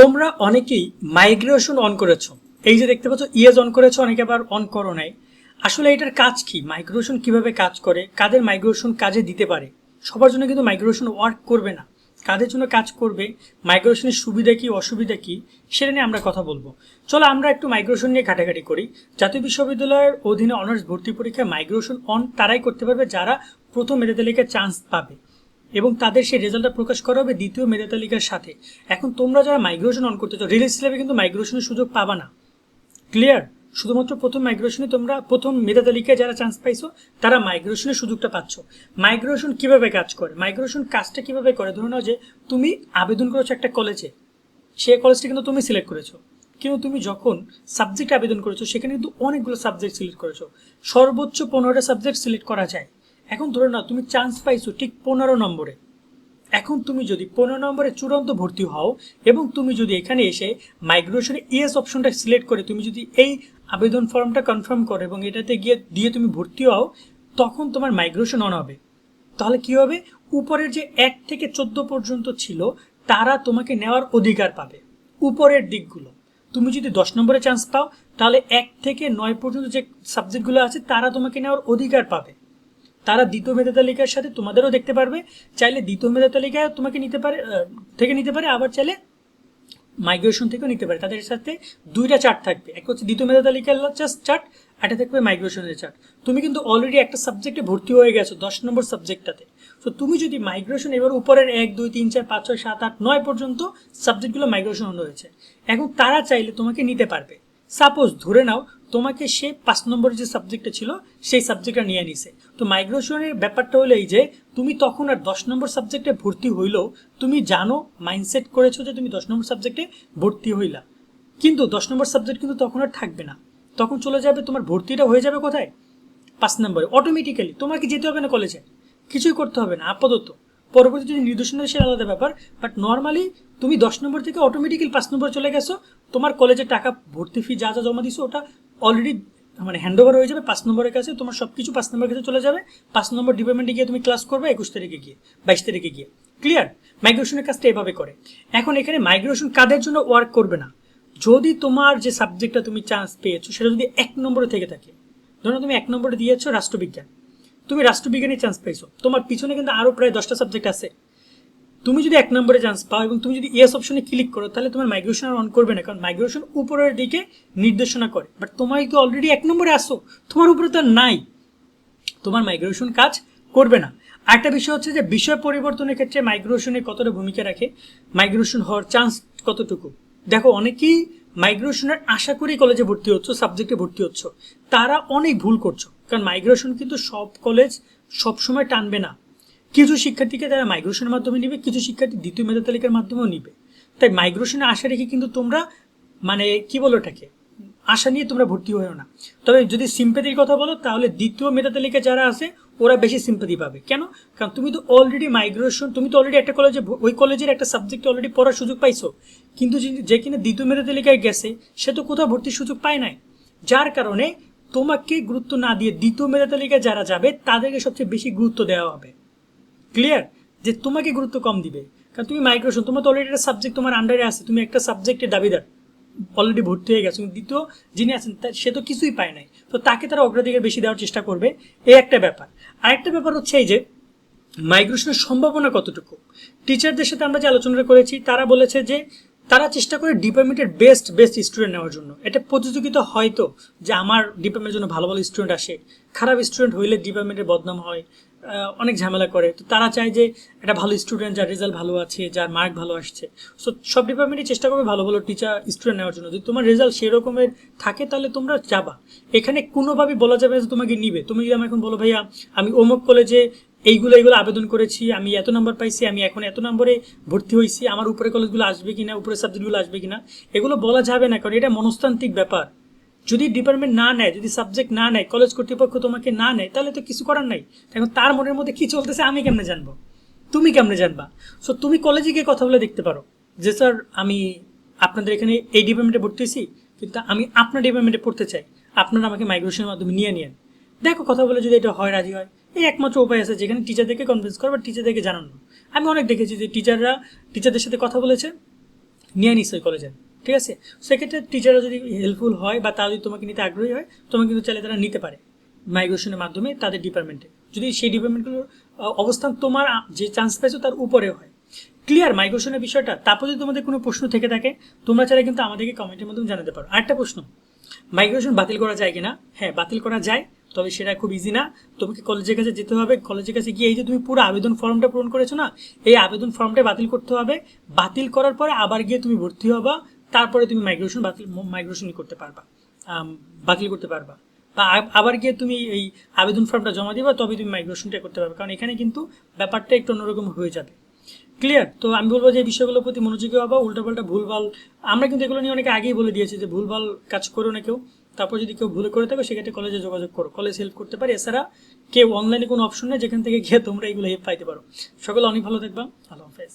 তোমরা অনেকেই migration on করেছ। এই যে দেখতে পাচ্ছ ইয়েজ অন করেছ, অনেকে আবার অন করো নাই। আসলে এটার কাজ কি? মাইগ্রেশন কীভাবে কাজ করে? কাদের মাইগ্রেশন কাজে দিতে পারে? সবার জন্য কিন্তু মাইগ্রেশন ওয়ার্ক করবে না। কাদের জন্য কাজ করবে? মাইগ্রেশনের সুবিধা কি, অসুবিধা কি? সেটা নিয়ে আমরা কথা বলব। চলো আমরা একটু মাইগ্রেশন নিয়ে ঘাটাঘাটি করি। জাতীয় বিশ্ববিদ্যালয়ের অধীনে অনার্স ভর্তি পরীক্ষায় মাইগ্রেশন অন তারাই করতে পারবে যারা প্রথম মেধা তালিকায় চান্স পাবে। এবং তাদের সেই রেজাল্টটা প্রকাশ করা হবে দ্বিতীয় মেধা তালিকার সাথে। এখন তোমরা যারা মাইগ্রেশন অন করতে চাও রিলিজ স্ল্যাবে কিন্তু মাইগ্রেশনের সুযোগ পাবা না। ক্লিয়ার শুধুমাত্র প্রথম মাইগ্রেশনে তোমরা প্রথম মেধা তালিকায় যারা চান্স পাইছো, তারা মাইগ্রেশনের সুযোগটা পাচ্ছ। মাইগ্রেশন কীভাবে কাজ করে? মাইগ্রেশন কাজটা কীভাবে করে? ধরে নাও যে তুমি আবেদন করেছ একটা কলেজে সে কলেজটা কিন্তু তুমি সিলেক্ট করেছ। কিন্তু তুমি যখন সাবজেক্ট আবেদন করেছ, সেখানে কিন্তু অনেকগুলো সাবজেক্ট সিলেক্ট করেছ। সর্বোচ্চ পনেরোটা সাবজেক্ট সিলেক্ট করা যায়। এখন ধরে নাও, তুমি চান্স পাইছো ঠিক পনেরো নম্বরে। এখন তুমি যদি পনেরো নম্বরে চূড়ান্ত ভর্তি হও এবং তুমি যদি এখানে এসে মাইগ্রেশনে ইএস অপশনটা সিলেক্ট করে, তুমি যদি এই আবেদন ফর্মটা কনফার্ম করো এবং এটাতে গিয়ে, দিয়ে তুমি ভর্তি হও, তখন তোমার মাইগ্রেশন অন হবে। তাহলে কি হবে? উপরের যে এক থেকে চোদ্দ পর্যন্ত ছিল, তারা তোমাকে নেওয়ার অধিকার পাবে। উপরের দিকগুলো। তুমি যদি দশ নম্বরে চান্স পাও, তাহলে এক থেকে নয় পর্যন্ত যে সাবজেক্টগুলো আছে, তারা তোমাকে নেওয়ার অধিকার পাবে। তারা দ্বিতীয় মেধা তালিকার সাথে তোমাদেরও দেখতে পারবে। চাইলে দ্বিতীয় মেধা তালিকায় তোমাকে নিতে পারে থেকে নিতে পারে, আবার চাইলে মাইগ্রেশন থেকেও নিতে পারে। তাদের সাথে দুইটা চার্ট থাকবে। এক হচ্ছে দ্বিতীয় মেধা তালিকার জাস্ট চার্ট একটা থাকবে মাইগ্রেশনের চার্ট তুমি কিন্তু অলরেডি একটা সাবজেক্টে ভর্তি হয়ে গেছো, দশ নম্বর সাবজেক্টটাতে তো তুমি যদি মাইগ্রেশন এবার উপরের এক, দুই, তিন, চার, পাঁচ, ছয়, সাত, আট, নয় পর্যন্ত সাবজেক্টগুলো মাইগ্রেশন হয়েছে। এখন তারা চাইলে তোমাকে নিতে পারবে। সাপোজ ধরে নাও, তোমাকে সে পাঁচ নম্বরের যে সাবজেক্টটা ছিল, সেই সাবজেক্টটা নিয়ে নিছে। তো মাইগ্রেশনের ব্যাপারটা হলো এই যে, তুমি তখন আর দশ নম্বর সাবজেক্টে ভর্তি হইলেও, তুমি জানো মাইন্ডসেট করেছ যে তুমি দশ নম্বর সাবজেক্টে ভর্তি হইলা। কিন্তু দশ নম্বর সাবজেক্ট কিন্তু তখন আর থাকবে না। তখন চলে যাবে, তোমার ভর্তিটা হয়ে যাবে কোথায়? পাঁচ নম্বরে। অটোমেটিক্যালি তোমাকে যেতে হবে না কলেজে কিছুই করতে হবে না, আপাতত। পরবর্তী যদি নির্দেশনা সে আলাদা ব্যাপার। বাট নর্মালি তুমি দশ নম্বর থেকে অটোমেটিক্যালি পাঁচ নম্বর চলে গেছো। তোমার কলেজের টাকা ভর্তি ফি যা যা জমা দিছো, ওটা অলরেডি মানে হ্যান্ড ওভার হয়ে যাবে, পাঁচ নম্বরের কাছে তোমার সব কিছু পাঁচ নম্বরের কাছে চলে যাবে। পাঁচ নম্বর ডিপার্টমেন্টে গিয়ে তুমি ক্লাস করবে একুশ তারিখে গিয়ে, বাইশ তারিখে গিয়ে। ক্লিয়ার মাইগ্রেশনের কাজটা এভাবে করে। এখন এখানে মাইগ্রেশন কাদের জন্য ওয়ার্ক করবে না? যদি তোমার যে সাবজেক্টটা তুমি চান্স পেয়েছ, সেটা যদি এক নম্বরে থেকে থাকে। ধরো তুমি এক নম্বরে দিয়েছ রাষ্ট্রবিজ্ঞান। তুমি রাষ্ট্রবিজ্ঞানে চান্স পেয়েছ। তোমার পিছনে কিন্তু আরও প্রায় দশটা সাবজেক্ট আছে। তুমি যদি এক নম্বরে চান্স পাও এবং তুমি যদি ইয়েস অপশনে ক্লিক করো, তাহলে তোমার মাইগ্রেশন আর অন করবে না। কারণ মাইগ্রেশন উপরের দিকে নির্দেশনা করে। বাট তোমার তো অলরেডি এক নম্বরে আসো। তোমার উপরে তো নাই। তোমার মাইগ্রেশন কাজ করবে না। আরেকটা বিষয় হচ্ছে যে, বিষয় পরিবর্তনের ক্ষেত্রে মাইগ্রেশনে কতটা ভূমিকা রাখে মাইগ্রেশন হওয়ার চান্স কতটুকু? দেখো, অনেকেই মাইগ্রেশনের আশা করেই কলেজে ভর্তি হচ্ছ সাবজেক্টে ভর্তি হচ্ছ। তারা অনেক ভুল করছ। কারণ মাইগ্রেশন কিন্তু সব কলেজ সবসময় টানবে না। কিছু শিক্ষার্থীকে তারা মাইগ্রেশনের মাধ্যমে নিবে, কিছু শিক্ষার্থী দ্বিতীয় মেধা তালিকার মাধ্যমেও নিবে। তাই মাইগ্রেশনে আশা রেখে কিন্তু তোমরা মানে কি বলো ওটাকে, আশা নিয়ে তোমরা ভর্তি হয়েও না। তবে যদি সিম্পাতির কথা বলো, তাহলে দ্বিতীয় মেধা তালিকায় যারা আছে, ওরা বেশি সিম্পাতি পাবে। কেন? কারণ তুমি তো অলরেডি মাইগ্রেশন তুমি তো অলরেডি একটা কলেজে ওই কলেজের একটা সাবজেক্ট অলরেডি পড়ার সুযোগ পাইছো। কিন্তু যে কিনা দ্বিতীয় মেধা তালিকায় গেছে, সে তো কোথাও ভর্তির সুযোগ পায় নাই। যার কারণে তোমাকে গুরুত্ব না দিয়ে দ্বিতীয় মেধা তালিকায় যারা যাবে, তাদেরকে সবচেয়ে বেশি গুরুত্ব দেওয়া হবে। ক্লিয়ার যে তোমাকে গুরুত্ব কম দিবে। কারণ তুমি মাইগ্রেশন তোমার তো অলরেডি একটা সাবজেক্ট তোমার আন্ডারে আছে, তুমি একটা সাবজেক্টের দাবিদার। অলরেডি ভর্তি হয়ে গেছে দ্বিতীয় যিনি আছেন সে তো কিছুই পায় নাই। তো তাকে তারা অগ্রাধিকার বেশি দেওয়ার চেষ্টা করবে। এই একটা ব্যাপার। আরেকটা ব্যাপার হচ্ছে এই যে মাইগ্রেশনের সম্ভাবনা কতটুকু? টিচারদের সাথে আমরা যে আলোচনা করেছি, তারা বলেছে যে তারা চেষ্টা করে ডিপার্টমেন্টের বেস্ট বেস্ট স্টুডেন্ট নেওয়ার জন্য। এটা প্রতিযোগিতা হয়তো যে আমার ডিপার্টমেন্টের জন্য ভালো ভালো স্টুডেন্ট আসে। খারাপ স্টুডেন্ট হইলে ডিপার্টমেন্টের বদনাম হয় অনেক ঝামেলা করে। তো তারা চায় যে একটা ভালো স্টুডেন্ট যার রেজাল্ট ভালো আছে, যার মার্ক ভালো আসছে। সো সব ডিপার্টমেন্টই চেষ্টা করবে ভালো ভালো টিচার স্টুডেন্ট নেওয়ার জন্য। যদি তোমার রেজাল্ট সেই রকমের থাকে, তাহলে তোমরা যাবা। এখানে কোনোভাবেই বলা যাবে যে তোমাকে নিবে। তুমি যদি আমি এখন বলো, ভাইয়া, আমি অমুক কলেজে এইগুলো এইগুলো আবেদন করেছি, আমি এত নম্বর পাইছি, আমি এখন এত নম্বরে ভর্তি হয়েছি আমার উপরে কলেজগুলো আসবে কিনা, উপরে সাবজেক্টগুলো আসবে কিনা, এগুলো বলা যাবে না, কারণ এটা মনস্তান্ত্রিক ব্যাপার। যদি ডিপার্টমেন্ট না নেয়, যদি সাবজেক্ট না নেয় কলেজ কর্তৃপক্ষ তোমাকে না নেয়, তাহলে তো কিছু করার নাই। এখন তার মনের মধ্যে কি চলতেছে, আমি কেমনে জানব? তুমি কেমনে জানবা? সো তুমি কলেজে গিয়ে কথা বলে দেখতে পারো যে, স্যার, আমি আপনাদের এখানে এই ডিপার্টমেন্টে ভর্তি হয়েছি, কিন্তু আমি আপনার ডিপার্টমেন্টে পড়তে চাই। আপনারা আমাকে মাইগ্রেশনের মাধ্যমে নিয়ে নিয়েন। দেখো, কথা বলে যদি এটা হয়, রাজি হয়। এই একমাত্র উপায় আছে যেখানে টিচারদেরকে কনভিন্স করা বা টিচারদেরকে জানানো। আমি অনেক দেখেছি যে টিচাররা টিচারদের সাথে কথা বলেছে, নিয়ে নিস ওই কলেজের ঠিক আছে? সেক্ষেত্রে টিচাররা যদি হেল্পফুল হয় বা তারা যদি তোমাকে নিতে আগ্রহী হয়, তোমাকে কিন্তু চাইলে তারা নিতে পারে মাইগ্রেশনের মাধ্যমে তাদের ডিপার্টমেন্টে যদি সেই ডিপার্টমেন্টগুলোর অবস্থান তোমার যে চান্স পাইছো তার উপরে হয়। ক্লিয়ার মাইগ্রেশনের বিষয়টা? তারপর যদি তোমাদের কোনো প্রশ্ন থেকে থাকে, তোমরা চাইলে কিন্তু আমাদেরকে কমেন্টের মাধ্যমে জানাতে পারো। আরেকটা প্রশ্ন মাইগ্রেশন বাতিল করা যায় কিনা? হ্যাঁ বাতিল করা যায়। তবে সেটা খুব ইজি না। তোমাকে কলেজের কাছে যেতে হবে। কলেজের কাছে গিয়ে এই যে তুমি পুরো আবেদন ফর্মটা পূরণ করেছ না, এই আবেদন ফর্মটা বাতিল করতে হবে। বাতিল করার পরে আবার গিয়ে তুমি ভর্তি হবা। তারপরে তুমি মাইগ্রেশন বাতিল মাইগ্রেশন করতে পারবা। বাতিল করতে পারবা। বা আবার গিয়ে তুমি এই আবেদন ফর্মটা জমা দিবা তবে তুমি মাইগ্রেশনটা করতে পারবে। কারণ এখানে কিন্তু ব্যাপারটা একটু অন্যরকম হয়ে যাবে। ক্লিয়ার তো আমি বলব যে বিষয়গুলোর প্রতি মনোযোগী হবা, উল্টোপাল্টা ভুলভাল, আমরা কিন্তু এগুলো নিয়ে অনেকে আগেই বলে দিয়েছি যে ভুলভাল কাজ করো না কেউ। তারপর যদি কেউ ভুল করে থাকো, সেক্ষেত্রে কলেজে যোগাযোগ করো। কলেজ হেল্প করতে পারে। এছাড়া কেউ অনলাইনে কোনো অপশন নেই, যেখান থেকে গিয়ে তোমরা এগুলো হেল্প পাইতে পারো। সকলে অনেক ভালো থাকবা আল্লাহ হাফেজ।